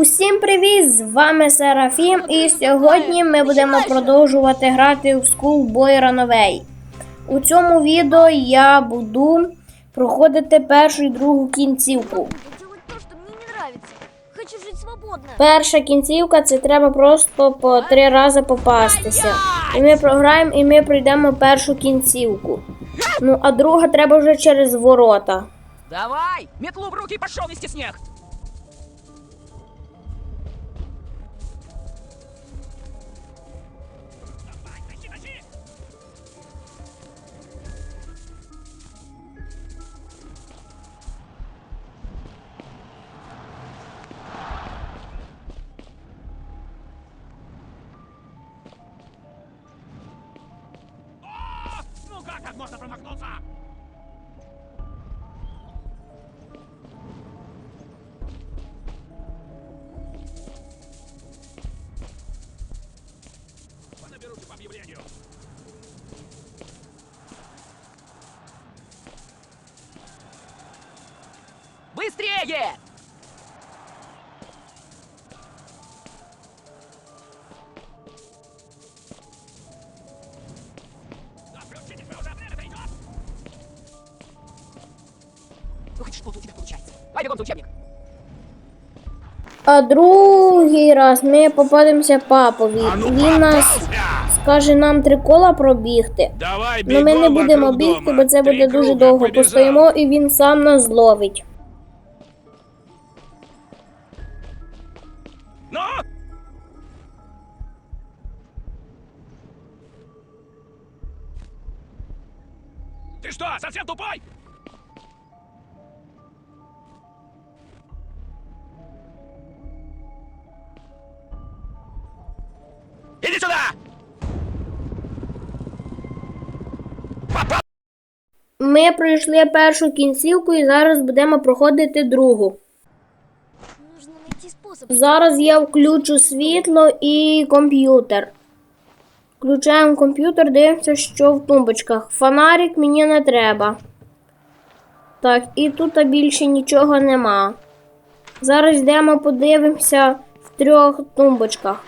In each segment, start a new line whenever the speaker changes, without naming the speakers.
Усім привіт! З вами Серафім, і сьогодні ми будемо продовжувати грати в Schoolboy Runaway. У цьому відео я буду проходити першу і другу кінцівку. Перша кінцівка це треба просто по три рази попастися. І ми програємо, і ми пройдемо першу кінцівку. Ну, а друга треба вже через ворота.
Давай! Метлу в руки пошел нести снег! Можно промахнуться? По наберутся по объявлению. Быстрее! Ну что-то у тебя получается. Давай бегом за учебник.
А другий раз ми попадемося папові. Він нас скаже нам три кола пробігти.
Давай,
Ну ми не будемо бігти, бо це буде дуже довго. Постоїмо і він сам нас зловить.
Ну! Ты что, совсем тупой?
Ми пройшли першу кінцівку і зараз будемо проходити другу. Зараз я включу світло і комп'ютер. Включаємо комп'ютер, дивимося, що в тумбочках. Фонарик мені не треба. Так, і тут більше нічого нема. Зараз йдемо подивимося в трьох тумбочках.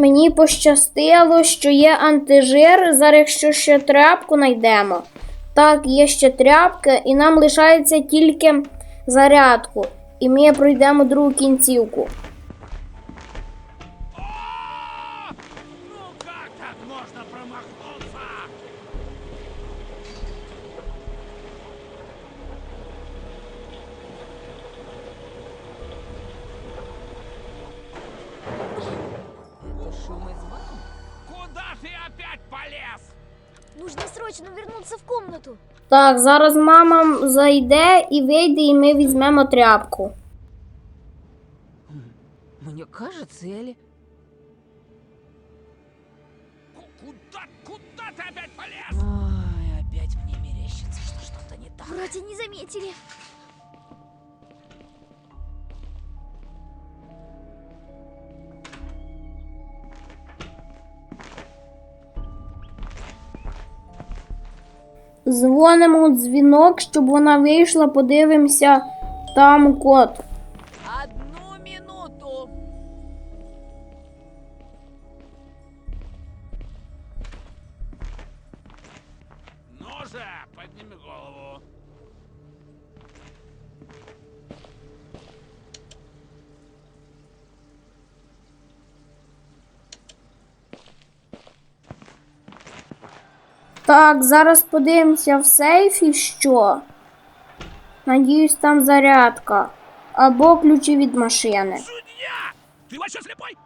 Мені пощастило, що є антижир. Зараз якщо ще тряпку знайдемо. Так, є ще тряпка, і нам лишається тільки зарядку. І ми пройдемо другу кінцівку.
О! Ну як так можна промахнуться?
Нужно срочно вернуться в комнату.
Так, зараз мама зайде і вийде, і ми візьмемо тряпку.
Мне кажется, или...
Куда, куда ты опять полез?
Ой, опять мне мерещится, что что-то не так.
Вроде не заметили.
Дзвонимо дзвінок, щоб вона вийшла, подивимося там код. Так, зараз подивимося в сейфі, що. Надіюсь, там зарядка. Або ключі від машини.
Судья! Ты вообще слепой?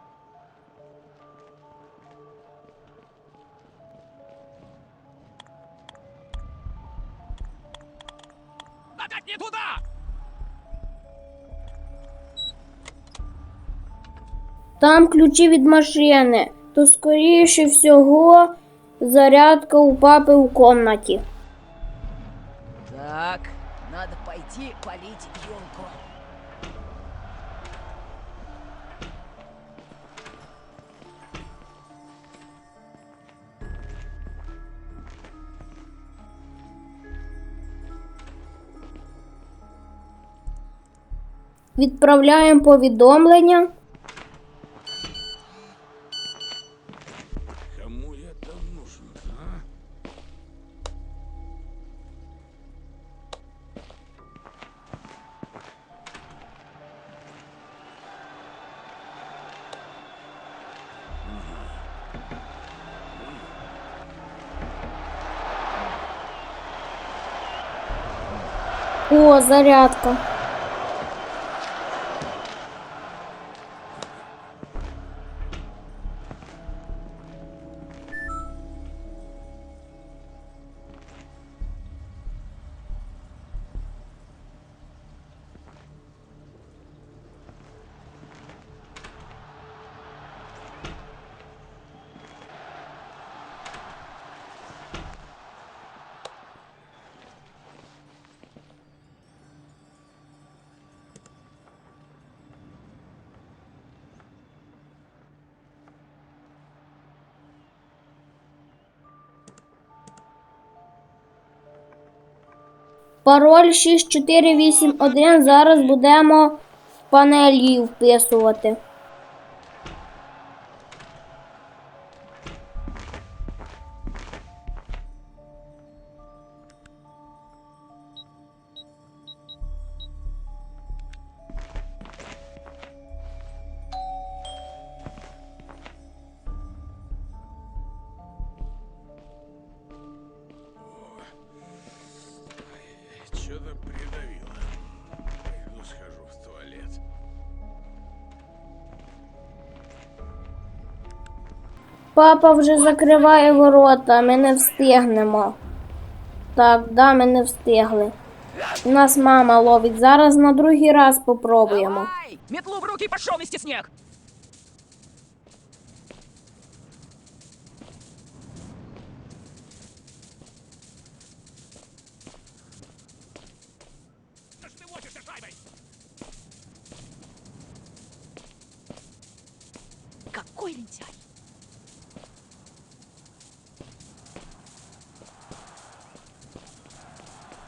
Опять не туда!
Там ключі від машини. То скоріше всього Зарядка у папы в комнате.
Так, надо пойти полить елку.
Відправляємо повідомлення. О, зарядка. Пароль 6481 зараз будемо панелі вписувати.
Придавило. Пойду схожу в туалет.
Папа вже закриває ворота, ми не встигнемо. Так, да, ми не встигли. Нас мама ловить. Зараз на другий раз попробуємо.
Давай! Метлу в руки, пошел вести снег! Лентяй!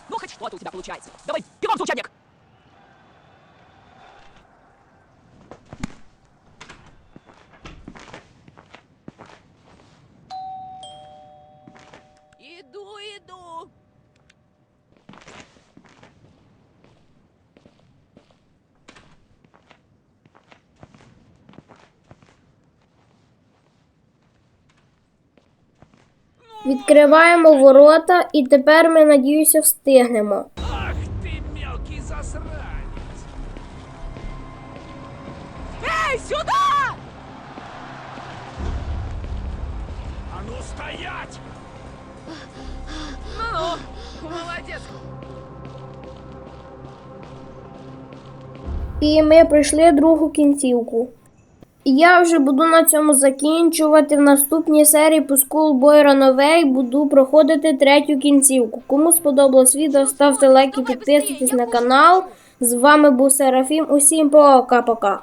Ну, хоть что-то у тебя получается. Давай, пивом, за
Відкриваємо ворота і тепер ми, надіюся, встигнемо.
Ах ты мелкий засранец!
Эй, сюда!
А ну стоять!
Ну-ну, молодец!
І ми пройшли другу кінцівку. Я вже буду на цьому закінчувати. В наступній серії по Schoolboy Runaway буду проходити третю кінцівку. Кому сподобалось відео, ставте лайки, підписуйтесь на канал. З вами був Серафім. Усім пока-пока.